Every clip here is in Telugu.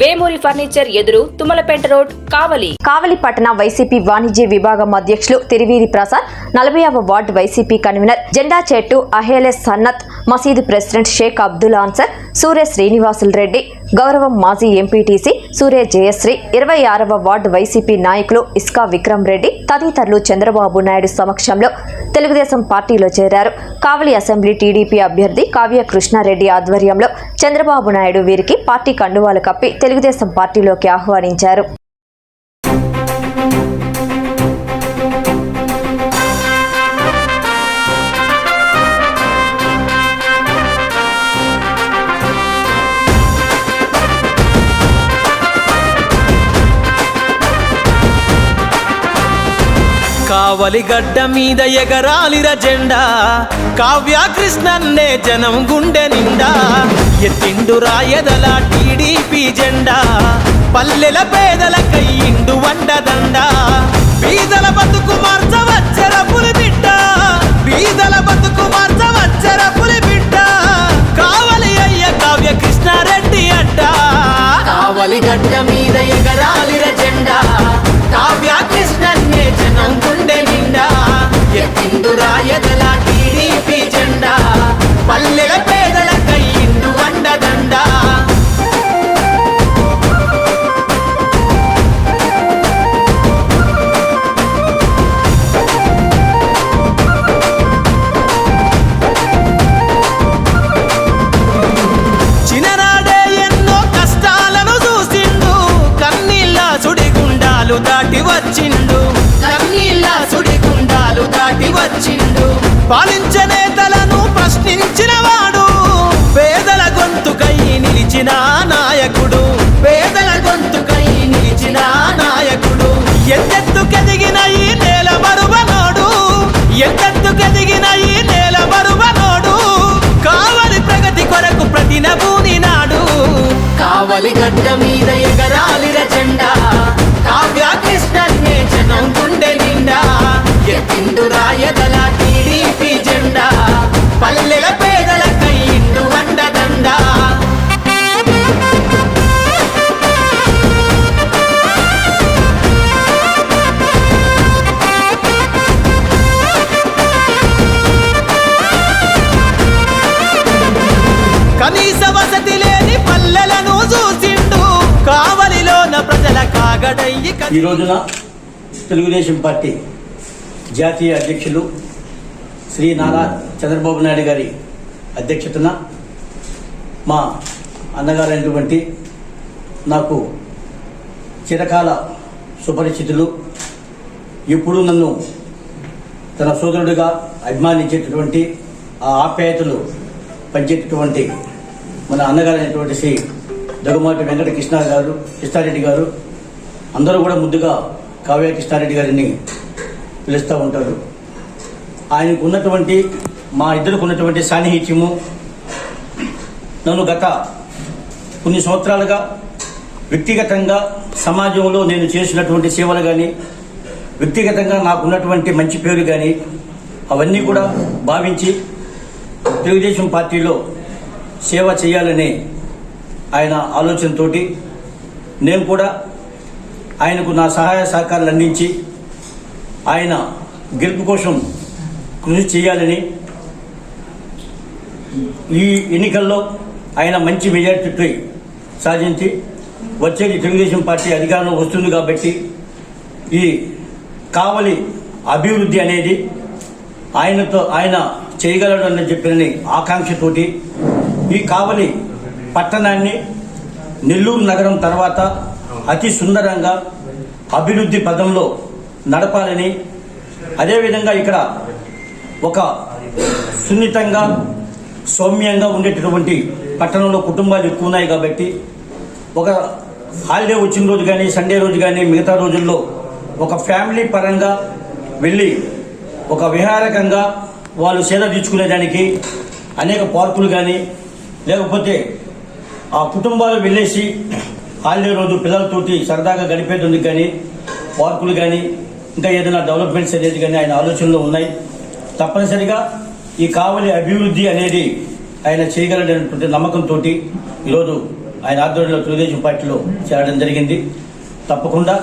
వేమూరి ఫర్నిచర్ ఎదురు తుమ్మలపేట రోడ్ కావలి. కావలి పట్టణ వైసీపీ వాణిజ్య విభాగం అధ్యక్షులు తిరివీరి ప్రసాద్ నలభైవ వార్డు వైసీపీ కన్వీనర్ జెండా చెట్టు అహేలే సన్నత్ మసీదు ప్రెసిడెంట్ షేక్ అబ్దుల్ ఆన్సర్ సూర్య శ్రీనివాసులు రెడ్డి గౌరవం మాజీ ఎంపీటీసీ సూర్య జయశ్రీ ఇరవై ఆరవ వార్డు వైసీపీ నాయకులు ఇస్కా విక్రమ్ రెడ్డి తదితరులు చంద్రబాబు నాయుడు సమక్షంలో తెలుగుదేశం పార్టీలో చేరారు. కావలి అసెంబ్లీ టీడీపీ అభ్యర్థి కావ్య కృష్ణారెడ్డి ఆధ్వర్యంలో చంద్రబాబు నాయుడు వీరికి పార్టీ కండువాలు కప్పి తెలుగుదేశం పార్టీలోకి ఆహ్వానించారు. కావలి గడ్డ మీద ఎగరాలిర జెండా. కావ్య కృష్ణన్నే జనం గుండె నిండా. ఎత్తిండు రాయదల టీడీపీ జెండా. పల్లెల పేదల కయ్యిండు వండదండ. బీదల నిలిచిన నాయకుడు. పేదల గొంతుకై నిలిచిన నాయకుడు. ఎంతెత్తుకెదిగిన ఈ నేల మరువనోడు ఎంతెత్తుకెదిగిన ఈ నేల మరువనోడు కావలి ప్రగతి కొరకు ప్రతినభూని నాడు. కావలి గడ్డ మీద ఎగరాలి జెండా ఈ రోజున తెలుగుదేశం పార్టీ జాతీయ అధ్యక్షులు శ్రీ నారా చంద్రబాబు నాయుడు గారి అధ్యక్షతన మా అన్నగారైనటువంటి నాకు చిరకాల సుపరిచితులు ఎప్పుడూ నన్ను తన సోదరుడిగా అభిమానించేటటువంటి ఆ ఆప్యాయతలు పంచేటటువంటి మన అన్నగారైనటువంటి శ్రీ దగ్గుమాటి వెంకట కృష్ణ గారు కృష్ణారెడ్డి గారు అందరూ కూడా ముద్దుగా కావ్య కృష్ణారెడ్డి గారిని పిలుస్తూ ఉంటారు. ఆయనకు ఉన్నటువంటి మా ఇద్దరికి ఉన్నటువంటి సాన్నిహిత్యము నన్ను గత కొన్ని సంవత్సరాలుగా వ్యక్తిగతంగా సమాజంలో నేను చేసినటువంటి సేవలు కానీ వ్యక్తిగతంగా నాకున్నటువంటి మంచి పేరు కానీ అవన్నీ కూడా భావించి తెలుగుదేశం పార్టీలో సేవ చేయాలని ఆయన ఆలోచనతోటి నేను కూడా ఆయనకు నా సహాయ సహకారాలు అందించి ఆయన గెలుపు కోసం కృషి చేయాలని ఈ ఎన్నికల్లో ఆయన మంచి మెజార్టీ సాధించి వచ్చేది తెలుగుదేశం పార్టీ అధికారంలో వస్తుంది కాబట్టి ఈ కావలి అభివృద్ధి అనేది ఆయనతో ఆయన చేయగలడు అని చెప్పిన ఆకాంక్షతోటి ఈ కావలి పట్టణాన్ని నెల్లూరు నగరం తర్వాత అతి సుందరంగా అభివృద్ధి పదంలో నడపాలని అదేవిధంగా ఇక్కడ ఒక సున్నితంగా సౌమ్యంగా ఉండేటటువంటి పట్టణంలో కుటుంబాలు ఎక్కువ ఉన్నాయి కాబట్టి ఒక హాలిడే వచ్చిన రోజు కానీ సండే రోజు కానీ మిగతా రోజుల్లో ఒక ఫ్యామిలీ పరంగా వెళ్ళి ఒక విహారకంగా వాళ్ళు సేద తీర్చుకునేదానికి అనేక పార్కులు కానీ లేకపోతే ఆ కుటుంబాలు వెళ్ళేసి హాలిడే రోజు పిల్లలతోటి సరదాగా గడిపేందుకు కానీ పార్కులు కానీ ఇంకా ఏదైనా డెవలప్మెంట్స్ అనేది కానీ ఆయన ఆలోచనలో ఉన్నాయి. తప్పనిసరిగా ఈ కావలి అభివృద్ధి అనేది ఆయన చేయగలనటువంటి నమ్మకంతో ఈరోజు ఆయన ఆధ్వర్యంలో తెలుగుదేశం పార్టీలో చేరడం జరిగింది. తప్పకుండా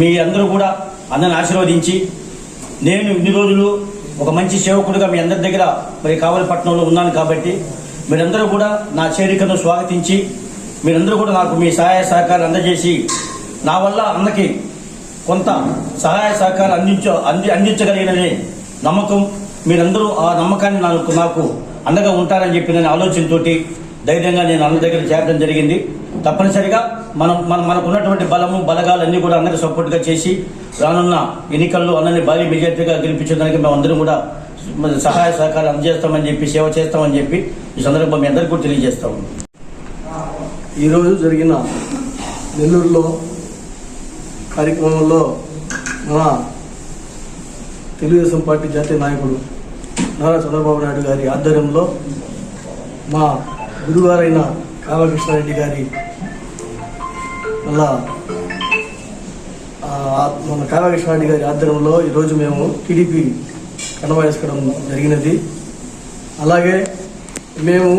మీ అందరూ కూడా అన్నని ఆశీర్వదించి నేను ఇన్ని రోజులు ఒక మంచి సేవకుడిగా మీ అందరి దగ్గర మరి కావలిపట్నంలో ఉన్నాను కాబట్టి మీరందరూ కూడా నా చేరికను స్వాగతించి మీరందరూ కూడా నాకు మీ సహాయ సహకారాలు అందజేసి నా వల్ల అన్నకి కొంత సహాయ సహకారాలు అందించ అంది అందించగలిగిననే నమ్మకం మీరందరూ ఆ నమ్మకాన్ని నాకు నాకు అండగా ఉంటారని చెప్పి నేను ఆలోచనతోటి ధైర్యంగా నేను అన్న దగ్గర చేరడం జరిగింది. తప్పనిసరిగా మనం మన మనకు ఉన్నటువంటి బలము బలగాలన్నీ కూడా అందరికీ సపోర్ట్గా చేసి రానున్న ఎన్నికల్లో అన్నని భారీ మెజార్టీగా గెలిపించడానికి మేము అందరం కూడా సహాయ సహకారం అందజేస్తామని చెప్పి సేవ చేస్తామని చెప్పి ఈ సందర్భంగా మీ అందరికీ కూడా తెలియజేస్తాము ఈరోజు జరిగిన నెల్లూరులో కార్యక్రమంలో మన తెలుగుదేశం పార్టీ జాతీయ నాయకుడు నారా చంద్రబాబు నాయుడు గారి ఆధ్వర్యంలో మా గురువారైన రామకృష్ణారెడ్డి గారి వల్ల మన కావ్యకృష్ణారెడ్డి గారి ఆధ్వర్యంలో ఈరోజు మేము టీడీపీ కనవేసుకోవడం జరిగినది. అలాగే మేము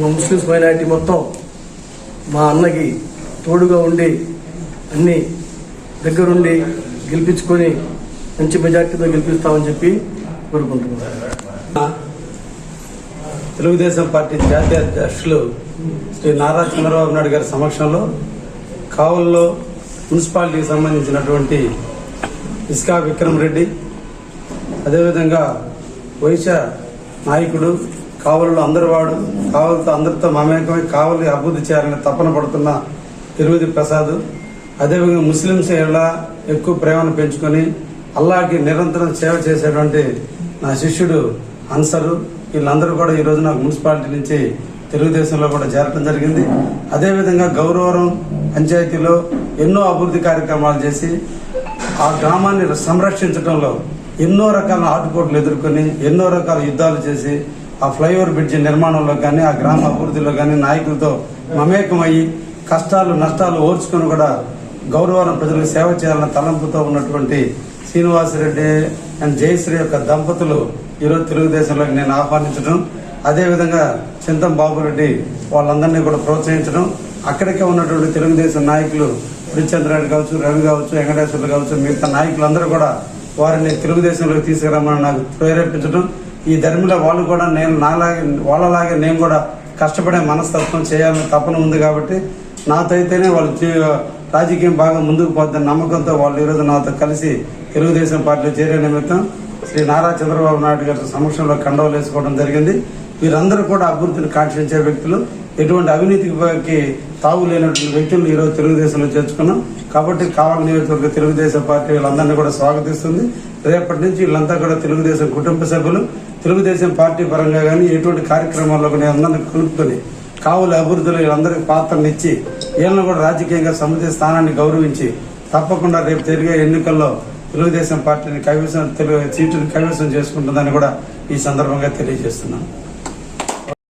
మా ముస్లిమ్స్ మైనారిటీ మొత్తం మా అన్నకి తోడుగా ఉండి అన్ని దగ్గరుండి గెలిపించుకొని మంచి మెజార్టీతో గెలిపిస్తామని చెప్పి కోరుకుంటున్నాను. తెలుగుదేశం పార్టీ జాతీయ అధ్యక్షులు శ్రీ నారా చంద్రబాబు నాయుడు గారి సమక్షంలో కావల్లో మున్సిపాలిటీకి సంబంధించినటువంటి ఇస్కా విక్రమ్ రెడ్డి అదేవిధంగా వైశ్య నాయకుడు కావలిలో అందరి వాడు కావలితో అందరితో మమేకమై కావలి అభివృద్ధి చేయాలని తపన పడుతున్న తిరుమతి ప్రసాద్ అదేవిధంగా ముస్లింస్ ఎలా ఎక్కువ ప్రేమను పెంచుకొని అల్లాకి నిరంతరం సేవ చేసేటువంటి నా శిష్యుడు అన్సరు. వీళ్ళందరూ కూడా ఈ నాకు మున్సిపాలిటీ నుంచి తెలుగుదేశంలో కూడా చేరటం జరిగింది. అదేవిధంగా గౌరవరం పంచాయతీలో ఎన్నో అభివృద్ధి కార్యక్రమాలు చేసి ఆ గ్రామాన్ని సంరక్షించడంలో ఎన్నో రకాల ఆటుపోట్లు ఎదుర్కొని ఎన్నో రకాల యుద్ధాలు చేసి ఆ ఫ్లైఓవర్ బ్రిడ్జి నిర్మాణంలో కానీ ఆ గ్రామ అభివృద్ధిలో కానీ నాయకులతో మమేకమయ్యి కష్టాలు నష్టాలు ఓర్చుకొని కూడా గౌరవాలను ప్రజలకు సేవ చేయాలన్న తలంపుతో ఉన్నటువంటి శ్రీనివాసరెడ్డి అండ్ జయశ్రీ యొక్క దంపతులు ఈరోజు తెలుగుదేశంలోకి నేను ఆహ్వానించడం అదేవిధంగా చింతం బాబురెడ్డి వాళ్ళందరినీ కూడా ప్రోత్సహించడం అక్కడికే ఉన్నటువంటి తెలుగుదేశం నాయకులు రెడ్డి కావచ్చు రవి కావచ్చు వెంకటేశ్వర్లు కావచ్చు మిగతా నాయకులందరూ కూడా వారిని తెలుగుదేశంలోకి తీసుకురామని నాకు ప్రేరేపించడం ఈ ధర్మిలో వాళ్ళు కూడా నేను నాలాగే వాళ్ళలాగే నేను కూడా కష్టపడే మనస్తత్వం చేయాలని తపన ఉంది కాబట్టి నాతో అయితేనే వాళ్ళు రాజకీయం బాగా ముందుకు పోతున్న నమ్మకంతో వాళ్ళు ఈరోజు నాతో కలిసి తెలుగుదేశం పార్టీలో చేరే నిమిత్తం శ్రీ నారా చంద్రబాబు నాయుడు గారి సమక్షంలో కండవలు వేసుకోవడం జరిగింది. వీరందరూ కూడా అభివృద్ధిని కాంక్షించే వ్యక్తులు. ఎటువంటి అవినీతికి తావు లేనటువంటి వ్యక్తులను ఈరోజు తెలుగుదేశంలో చేర్చుకున్నాం. కాబట్టి కావాలి నియోజకవర్గ తెలుగుదేశం పార్టీ వీళ్ళందరినీ కూడా స్వాగతిస్తుంది. రేపటి నుంచి వీళ్ళంతా కూడా తెలుగుదేశం కుటుంబ సభ్యులు. తెలుగుదేశం పార్టీ పరంగా కానీ ఎటువంటి కార్యక్రమాల్లో కానీ అందరినీ కలుపుకొని కావుల అభివృద్ధిలో వీళ్ళందరికీ పాత్రనిచ్చి వీళ్ళని కూడా రాజకీయంగా సమితి స్థానాన్ని గౌరవించి తప్పకుండా రేపు జరిగే ఎన్నికల్లో తెలుగుదేశం పార్టీని కైవసం తెలుగు సీటుని కైవసం చేసుకుంటుందని కూడా ఈ సందర్భంగా తెలియజేస్తున్నాను